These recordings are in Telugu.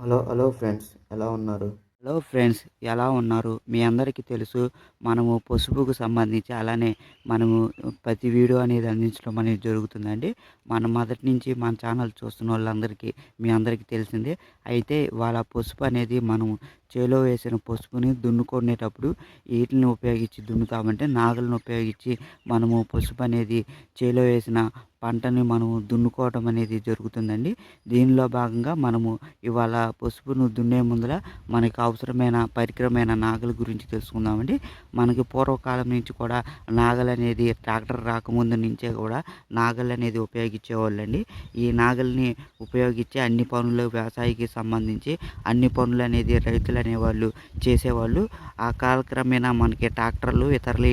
హలో హలో ఫ్రెండ్స్ ఎలా ఉన్నారు? హలో ఫ్రెండ్స్ ఎలా ఉన్నారు? మీ అందరికీ తెలుసు మనము పసుపుకు సంబంధించి అలానే మనము ప్రతి వీడియో అనేది అందించడం అనేది జరుగుతుందండి. మన మొదటి నుంచి మన ఛానల్ చూస్తున్న వాళ్ళందరికీ మీ అందరికీ తెలిసిందే. అయితే వాళ్ళ పసుపు అనేది మనము చేలో వేసిన పసుపుని దున్నుకునేటప్పుడు వీటిని ఉపయోగించి దున్నుతామంటే నాగలను ఉపయోగించి మనము పసుపు అనేది చేలో వేసిన పంటని మనము దున్నుకోవటం అనేది జరుగుతుందండి. దీనిలో భాగంగా మనము ఇవాళ పసుపును దున్నే ముందర మనకి అవసరమైన పరికరమైన నాగల గురించి తెలుసుకుందామండి. మనకి పూర్వకాలం నుంచి కూడా నాగలు అనేది ట్రాక్టర్ రాకముందు నుంచే కూడా నాగలు అనేది ఉపయోగించేవాళ్ళండి. ఈ నాగల్ని ఉపయోగించి అన్ని పనులు వ్యవసాయకి సంబంధించి అన్ని పనులు అనేది రైతులు అనేవాళ్ళు చేసేవాళ్ళు. ఆ కాలక్రమేణా మనకి ట్రాక్టర్లు ఇతరులు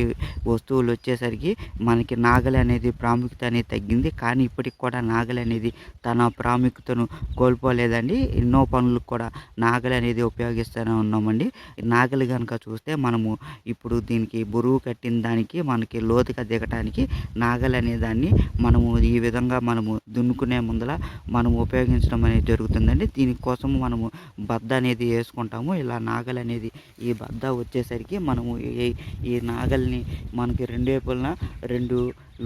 వస్తువులు వచ్చేసరికి మనకి నాగలి అనేది ప్రాముఖ్యత అనేది తగ్గింది కానీ ఇప్పటికి కూడా నాగలి అనేది తన ప్రాముఖ్యతను కోల్పోలేదండి. ఎన్నో పనులకు కూడా నాగలి అనేది ఉపయోగిస్తూనే ఉన్నామండి. నాగలి కనుక చూస్తే మనము ఇప్పుడు దీనికి బరువు కట్టిన దానికి మనకి లోతుగా దిగటానికి నాగలి అనే దాన్ని మనము ఈ విధంగా మనము దున్నుకునే ముందర మనం ఉపయోగించడం అనేది జరుగుతుందండి. దీనికోసం మనము బద్ద అనేది వేసుకుంటాము. ఇలా నాగలి అనేది ఈ బద్ద వచ్చేసరికి మనము ఈ ఈ నాగల్ని మనకి రెండు వైపులన రెండు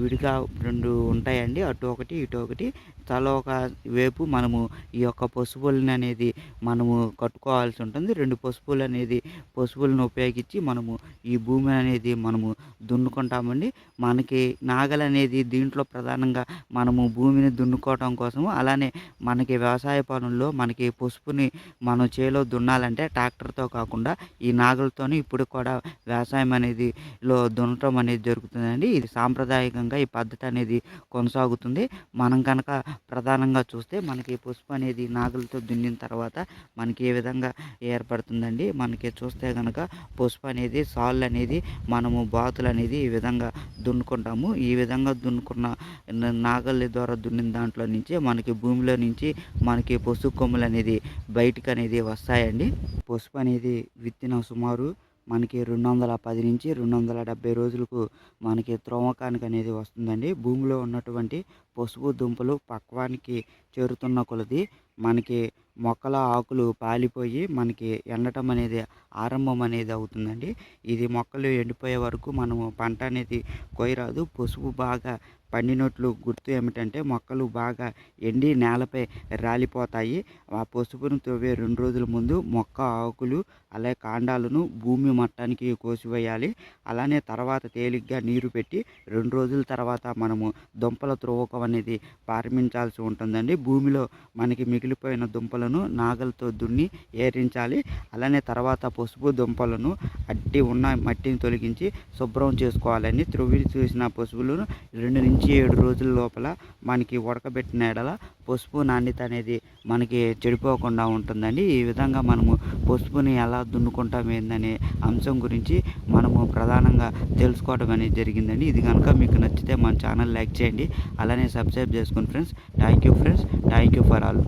విడిగా రెండు ఉంటాయి ఉంటాయండి అటు ఒకటి ఇటు ఒకటి. తల ఒక వైపు మనము ఈ యొక్క పసుపులను అనేది మనము కట్టుకోవాల్సి ఉంటుంది. రెండు పసుపులు అనేది పసుపులను ఉపయోగించి మనము ఈ భూమి అనేది మనము దున్నుకుంటామండి. మనకి నాగలు అనేది దీంట్లో ప్రధానంగా మనము భూమిని దున్నుకోవటం కోసము అలానే మనకి వ్యవసాయ పనుల్లో మనకి పసుపుని మనం చేలో దున్నాలంటే ట్రాక్టర్తో కాకుండా ఈ నాగలతోనే ఇప్పుడు కూడా వ్యవసాయం అనేది లో దున్నటం అనేది జరుగుతుందండి. ఇది సాంప్రదాయకంగా ఈ పద్ధతి అనేది కొనసాగుతుంది. మనం కనుక ప్రధానంగా చూస్తే మనకి పసుపు అనేది నాగలతో దున్నిన తర్వాత మనకి ఏ విధంగా ఏర్పడుతుందండి? మనకి చూస్తే కనుక పసుపు అనేది సాళ్ళు అనేది మనము బాతులు అనేది ఈ విధంగా దున్నుకుంటాము. ఈ విధంగా దున్నుకున్న నాగలి ద్వారా దున్నిన దాంట్లో నుంచి మనకి భూమిలో నుంచి మనకి పసుపు కొమ్ములు అనేది బయటకు అనేది వస్తాయండి. పసుపు అనేది విత్తిన సుమారు మనకి రెండు వందల పది నుంచి రెండు వందల డెబ్బై రోజులకు మనకి త్రోమకానికి అనేది వస్తుందండి. భూమిలో ఉన్నటువంటి పసుపు దుంపలు పక్వానికి చేరుతున్న కొలది మనకి మొక్కల ఆకులు పాలిపోయి మనకి ఎండటం అనేది ఆరంభం అనేది అవుతుందండి. ఇది మొక్కలు ఎండిపోయే వరకు మనము పంట అనేది కొయ్యరాదు పసుపు బాగా పండినట్లు గుర్తు ఏమిటంటే మొక్కలు బాగా ఎండి నేలపై రాలిపోతాయి. ఆ పసుపును తవ్వే రెండు రోజుల ముందు మొక్క ఆకులు అలాగే కాండాలను భూమి మట్టానికి కోసివేయాలి. అలానే తర్వాత తేలిగ్గా నీరు పెట్టి రెండు రోజుల తర్వాత మనము దుంపల అనేది ప్రారంభించాల్సి ఉంటుందండి. భూమిలో మనకి మిగిలిపోయిన దుంపలను నాగలతో దున్ని ఏరించాలి. అలానే తర్వాత పసుపు దుంపలను అడ్డి ఉన్న మట్టిని తొలగించి శుభ్రం చేసుకోవాలని త్రవ్వి చూసిన పసుపులను రెండు నుంచి ఏడు రోజుల లోపల మనకి ఉడకబెట్టిన ఎడల పసుపు నాణ్యత అనేది మనకి చెడిపోకుండా ఉంటుందండి. ఈ విధంగా మనము పసుపుని ఎలా దున్నుకుంటాం ఏందనే అంశం గురించి మనము ప్రధానంగా తెలుసుకోవడం అనేది జరిగిందండి. ఇది కనుక మీకు నచ్చితే మన ఛానల్ లైక్ చేయండి. అలానే సబ్స్క్రైబ్ చేసుకోండి friends thank you friends thank you for all